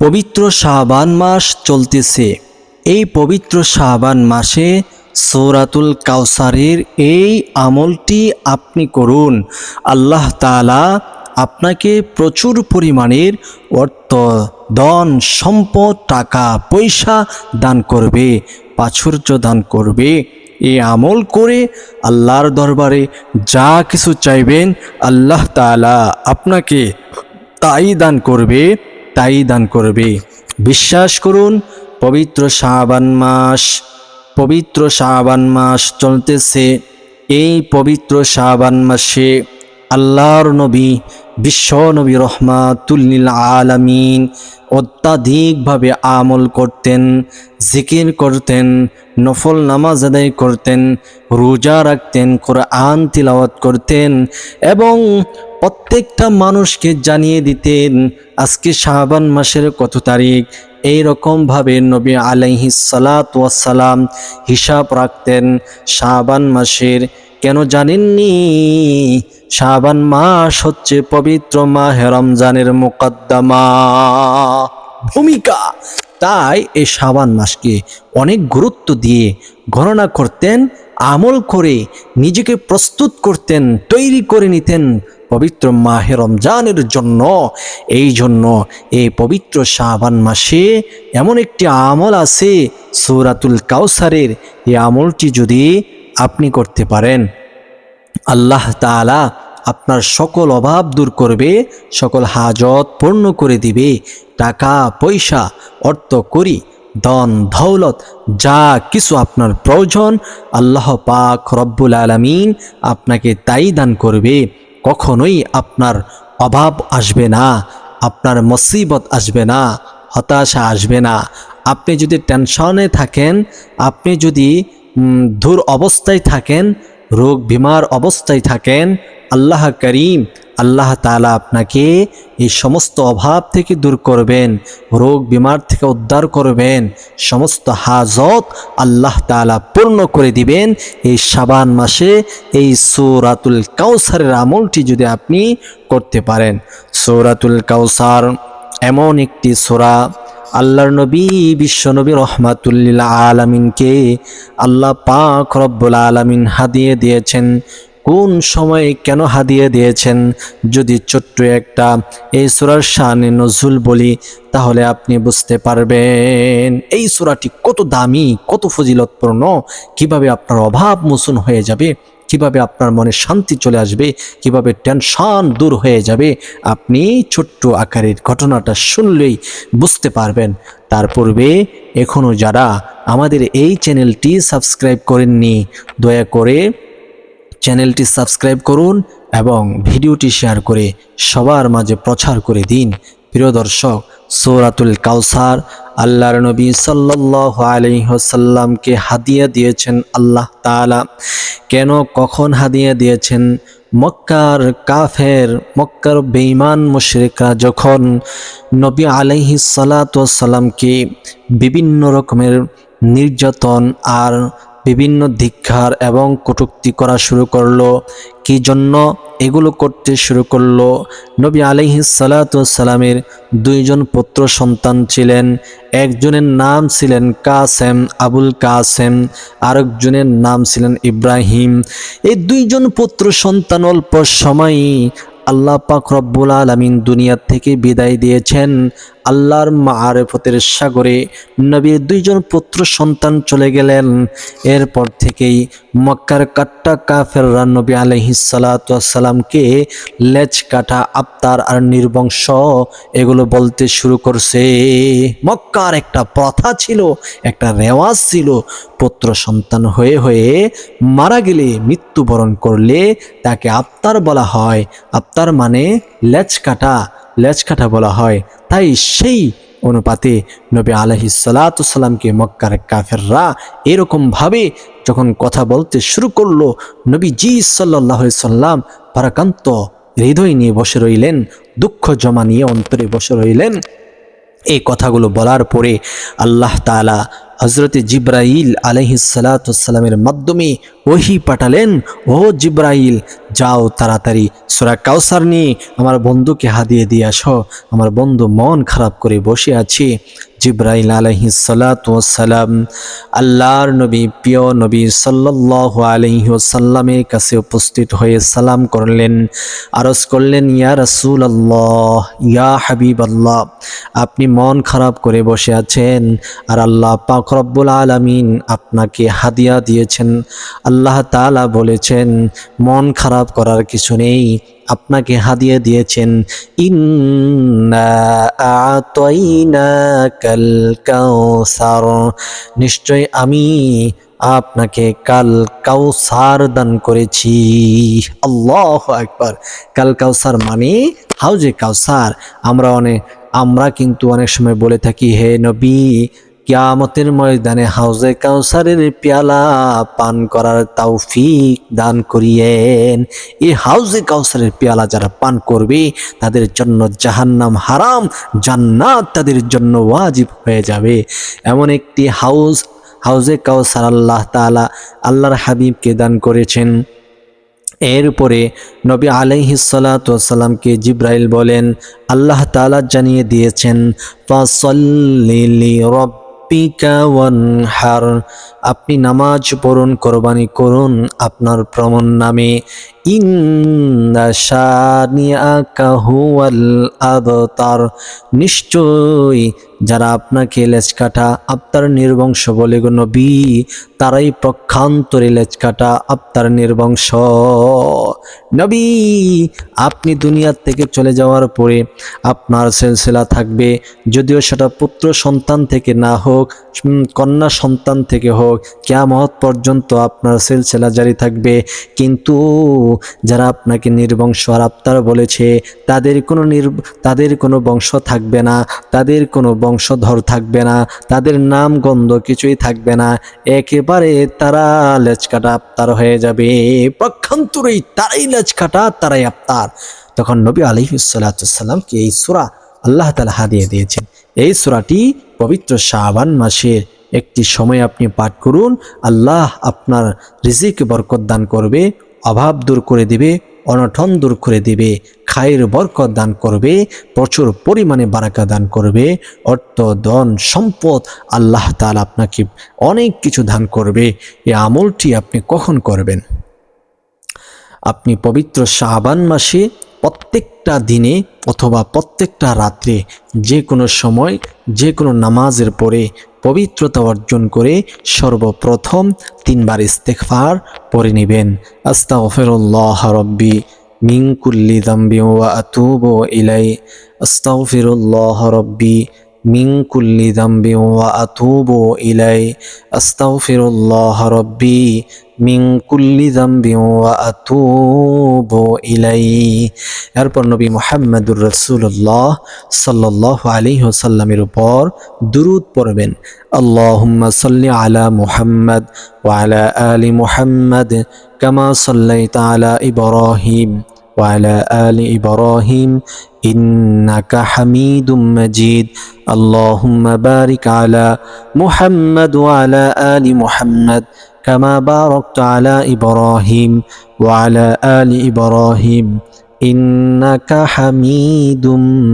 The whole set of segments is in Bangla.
পবিত্র শাহবান মাস চলতেছে। এই পবিত্র শাহবান মাসে সৌরাতুল কাউসারের এই আমলটি আপনি করুন। আল্লাহ তাআলা আপনাকে প্রচুর পরিমাণের অর্থ, ধন, সম্পদ, টাকা, পয়সা দান করবে, প্রাচুর্য দান করবে। এই আমল করে আল্লাহর দরবারে যা কিছু চাইবেন আল্লাহ তাআলা আপনাকে তাই দান করবে। তাই দান করবে। বিশ্বাস করুন, পবিত্র শাহবান মাস, পবিত্র শাহবান মাস চলতেছে। এই পবিত্র শাহবান মাসে আল্লাহর নবী বিশ্ব নবী রহমাতুল্লিল আলামিন অত্যাধিকভাবে আমল করতেন, জিকির করতেন, নফল নামাজ আদায় করতেন, রোজা রাখতেন, কোরআন তিলাওয়াত করতেন এবং প্রত্যেকটা মানুষকে জানিয়ে দিতেন, আজকে শাহবান মাসের কত তারিখ? এই রকমভাবে নবী আলাইহি সালাম হিসাব রাখতেন শাহবান মাসের কেন জানেননি? শাহবান মাস হচ্ছে পবিত্র মাহে রমজানের মোকদ্দমা। ভূমিকা। তাই এই শাবান মাসকে অনেক গুরুত্ব দিয়ে গণনা করতেন, আমল করে নিজেকে প্রস্তুত করতেন, তৈরি করে নিতেন পবিত্র মাহে রমজানের জন্য। এই জন্য এই পবিত্র শাবান মাসে এমন একটি আমল আছে সৌরাতুল কাউসারের এই আমলটি যদি আপনি করতে পারেন। আল্লাহ তাআলা আপনার সকল অভাব দূর করবে, সকল হাজত পূর্ণ করে দিবে, টাকা, পয়সা, অর্থ, করি, ধন, দৌলত, যা কিছু আপনার প্রয়োজন, আল্লাহ পাক রব্বুল আলমিন আপনাকে তাই দান করবে। কখনোই আপনার অভাব আসবে না, আপনার মুসিবত আসবে না, হতাশা আসবে না। আপনি যদি টেনশনে থাকেন, আপনি যদি দূর অবস্থায় থাকেন, রোগ বিমার অবস্থায় থাকেন, আল্লাহ করিম, আল্লাহ তাআলা আপনাকে এই সমস্ত অভাব থেকে দূর করবেন, রোগ বিমার থেকে উদ্ধার করবেন, সমস্ত হাজত আল্লাহ তাআলা পূর্ণ করে দিবেন। এই সাবান মাসে এই সৌরাতুল কাউসারের আমলটি যদি আপনি করতে পারেন। সৌরাতুল কাউসার এমন একটি সোরা আল্লাহর নবী বিশ্বনবী রহমাতুল্লিল আলামিনকে আল্লাহ পাক রব্বুল আলামিন হাদিয়ে দিয়েছেন। কোন সময়ে কেন হাদিয়ে দিয়েছেন? যদি ছোট্ট একটা এই সুরার শানে নজুল বলি, তাহলে আপনি বুঝতে পারবেন এই সুরাটি কত দামি, কত ফজিলতপূর্ণ, কীভাবে আপনার অভাব মোচন হয়ে যাবে। কীভাবে আপনার মনে শান্তি চলে আসবে, কীভাবে টেনশন দূর হয়ে যাবে, আপনি ছোট্ট আকারের ঘটনাটা শুনলেই বুঝতে পারবেন। তার পূর্বে এখনও যারা আমাদের এই চ্যানেলটি সাবস্ক্রাইব করেননি, দয়া করে চ্যানেলটি সাবস্ক্রাইব করুন এবং ভিডিওটি শেয়ার করে সবার মাঝে প্রচার করে দিন। প্রিয় দর্শক, সৌরাতুল কাউসার আল্লাহর নবী সাল্লাহ আলহ্লামকে হাদিয়া দিয়েছেন আল্লাহ তাআলা। কেন, কখন হাদিয়া দিয়েছেন? মক্কার কাফের, মক্কার বেঈমান মুশরিকরা যখন নবী আলাইহি সালাতামকে বিভিন্ন রকমের নির্যাতন আর বিভিন্ন ধিক্ষার এবং কটুক্তি করা শুরু করল কি জন্য এগুলো করতে শুরু করল। নবী আলাইহি সালাতামের দুইজন পুত্র সন্তান ছিলেন। একজনের নাম ছিলেন কাসেম আবুল কাসেম, আরেকজনের নাম ছিলেন ইব্রাহিম। এই দুইজন পুত্র সন্তান অল্প সময়ই আল্লাহ পাক রব্বুল আলমিন দুনিয়ার থেকে বিদায় দিয়েছেন। আল্লাহর মা মারেফতের সাগরে নবীর দুইজন পুত্র সন্তান চলে গেলেন। এরপর থেকেই মক্কার কাট্টা কাফেররা নবী আলহিসাল্লামকে লেজ কাটা, আবতার আর নির্বংশ এগুলো বলতে শুরু করছে। মক্কার একটা প্রথা ছিল, একটা রেওয়াজ ছিল, পুত্র সন্তান হয়ে হয়ে মারা গেলে, মৃত্যুবরণ করলে তাকে আবতার বলা হয়। আবতার মানে লেজ কাটা লেজ কাটা বলা হয়। তাই সেই অনুপাতে নবী আলহি সালাতামকে মক্কার কাফেররা এরকমভাবে যখন কথা বলতে শুরু করল নবী জি সাল্লাহ সাল্লাম পারাকান্ত হৃদয় নিয়ে বসে রইলেন, দুঃখ জমা নিয়ে অন্তরে বসে রইলেন। এই কথাগুলো বলার পরে আল্লাহ তালা হজরতে জিব্রাইল আলহিসাল্লামের মাধ্যমে ওহি পাঠালেন, ও জিব্রাইল, যাও তাড়াতাড়ি। সোরা কাউসার নিয়ে আমার বন্ধুকে হাদিয়ে দিয়ে আসো। আমার বন্ধু মন খারাপ করে বসে আছে। জিব্রাইল আলহিসাল্লাম আল্লাহর নবী, প্রিয় নবী সাল্লাহ আলহিসাল্লামের কাছে উপস্থিত হয়ে সালাম করলেন। আরজ করলেন, ইয়া রসুল আল্লাহ ইয়া হাবিব আল্লাহ আপনি মন খারাপ করে বসে আছেন আর আল্লাহ পাক রব্বুল আলমিন আপনাকে হাদিয়া দিয়েছেন। আল্লাহ তালা বলেছেন, মন খারাপ করার কিছু নেই আপনাকে হাদিয়া দিয়েছেন নিশ্চয় আমি আপনাকে কাল কাউসার দান করেছি। আল্লাহ একবার কাল কাউসার মানে হাউজে কাউসার। আমরা অনেক আমরা কিন্তু অনেক সময় বলে থাকি, হে নবী কিয়ামতের ময়দানে হাউজে কাউসারের পেয়ালা পান করার তৌফিক দান করিয়েন। এই হাউজে কাউসারের পেয়ালা যারা পান করবে, তাদের জন্য জাহান্নাম হারাম, জান্নাত তাদের জন্য ওয়াজিব হয়ে যাবে। এমন একটি হাউস হাউজে কাউসার আল্লাহ তাআলা আল্লাহর হাবিবকে দান করেছেন। এরপরে নবী আলাইহিসাল্লামকে জিব্রাইল বলেন, আল্লাহ তাআলা জানিয়ে দিয়েছেন, ফাসল্লি রব্বিকা ওয়ানহার। আপনি নামাজ পড়ুন, কোরবানি করুন আপনার প্রমণ নামে। আবতার। নিশ্চয়ই যারা আপনাকে লেজ কাটা আপনার নির্বংশ বলে গো নবী, তারাই প্রক্ষান্তরে লেজ কাটা আপনার নির্বংশ। নবী, আপনি দুনিয়ার থেকে চলে যাওয়ার পরে আপনার সিলসিলা থাকবে, যদিও সেটা পুত্র সন্তান থেকে না হোক। উম, কন্যা সন্তান থেকে হোক কেয়ামত পর্যন্ত আপনার সিলসিলা জারি থাকবে। কিন্তু যারা আপনাকে নির্বংশ আর আপনার বলেছে তাদের কোনো নির তাদের কোনো বংশ থাকবে না তাদের কোনো বংশধর থাকবে না তাদের নাম গন্ধ কিছুই থাকবে না একেবারে তারা লেজ কাটা আপ্তার হয়ে যাবে। পক্ষান্তরেই তারাই লেজ কাটা তারাই আপ্তার। তখন নবী আলহিসাল্লামকে এই সুরা আল্লাহ তালা হাদিয়ে দিয়েছেন। এই সুরাটি পবিত্র শাহবান মাসের একটি সময় আপনি পাঠ করুন। আল্লাহ আপনার রিজিক বরকত দান করবে, অভাব দূর করে দিবে অনঠন দূর করে দিবে, খায়ের বরকত দান করবে, প্রচুর পরিমাণে বারাকা দান করবে, অর্থ, ধন, সম্পদ আল্লাহ তাল আপনাকে অনেক কিছু দান করবে। এই আমলটি আপনি কখন করবেন? আপনি পবিত্র শাহবান মাসে প্রত্যেকটা দিনে অথবা প্রত্যেকটা রাত্রে যে কোনো সময়, যে কোনো নামাজের পরে পবিত্রতা অর্জন করে সর্বপ্রথম তিনবার ইস্তেকফার পরে নেবেন। আস্তাগফিরুল্লাহ রব্বি মিন কুল্লি যামবি ওয়া আতুবু ইলাই আস্তাগফিরুল্লাহ রব্বি কুল্লি যামবি ওয়া আতুবু ইলাই, আস্তাগফিরুল্লাহ রব্বি, মিন কুল্লি যামবি ওয়া আতুবু ইলাই। এরপর নবী মুহাম্মদুর রাসূলুল্লাহ সাল্লাল্লাহু আলাইহি ওয়াসাল্লামের উপর দুরূদ পড়বেন। আল্লাহুম্মা সাল্লি আলা মুহাম্মদ ওয়া আলা আলি মুহাম্মদ, কামা সাল্লাইতা আলা ইব্রাহিম। وعلى آل إبراهيم إنك حميد مجيد اللهم بارك على محمد وعلى آل محمد كما باركت على إبراهيم وعلى آل إبراهيم إنك حميد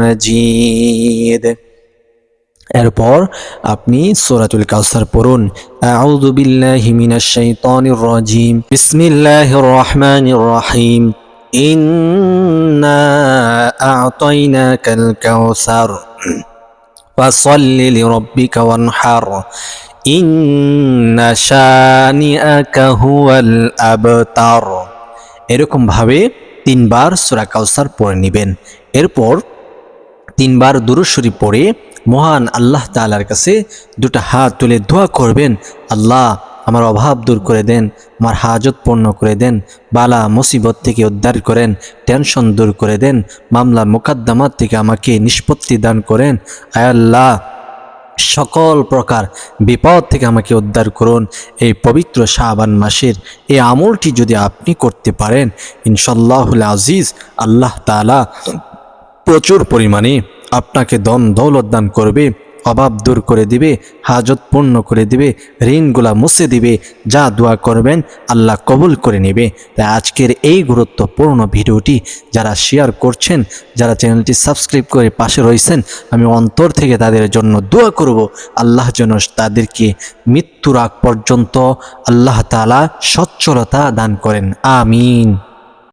مجيد এরপর আপনি সূরাতুল কাউসার পড়ুন আউযু বিল্লাহি মিনাশ শাইতানির রাজিম বিসমিল্লাহির রহমানির রহিম এরকম ভাবে তিনবার সূরা কাউসার পড়ে নেবেন। এরপর তিনবার দুরুশ্বরী পড়ে মহান আল্লাহ তালার কাছে দুটো হাত তুলে দোয়া করবেন, আল্লাহ আমার অভাব দূর করে দেন আমার হাজত পূর্ণ করে দেন, বালা মুসিবত থেকে উদ্ধার করেন, টেনশন দূর করে দেন, মামলা মোকদ্দমাত থেকে আমাকে নিষ্পত্তি দান করেন। আয় আল্লাহ, সকল প্রকার বিপদ থেকে আমাকে উদ্ধার করুন। এই পবিত্র শাহবান মাসের এই আমলটি যদি আপনি করতে পারেন ইনশাল্লাহুল আজিজ, আল্লাহ তাআলা প্রচুর পরিমাণে আপনাকে দন দৌলত দান করবে। অভাব দূর করে দিবে, হাজত পূর্ণ করে দিবে, ঋণগুলা মুছে দিবে, যা দোয়া করবেন আল্লাহ কবুল করে নেবে। তাই আজকের এই গুরুত্বপূর্ণ ভিডিওটি যারা শেয়ার করছেন, যারা চ্যানেলটি সাবস্ক্রাইব করে পাশে রয়েছেন, আমি অন্তর থেকে তাদের জন্য দোয়া করব, আল্লাহ যেন তাদেরকে মৃত্যুর আগ পর্যন্ত আল্লাহ তালা সচ্ছলতা দান করেন। আমিন।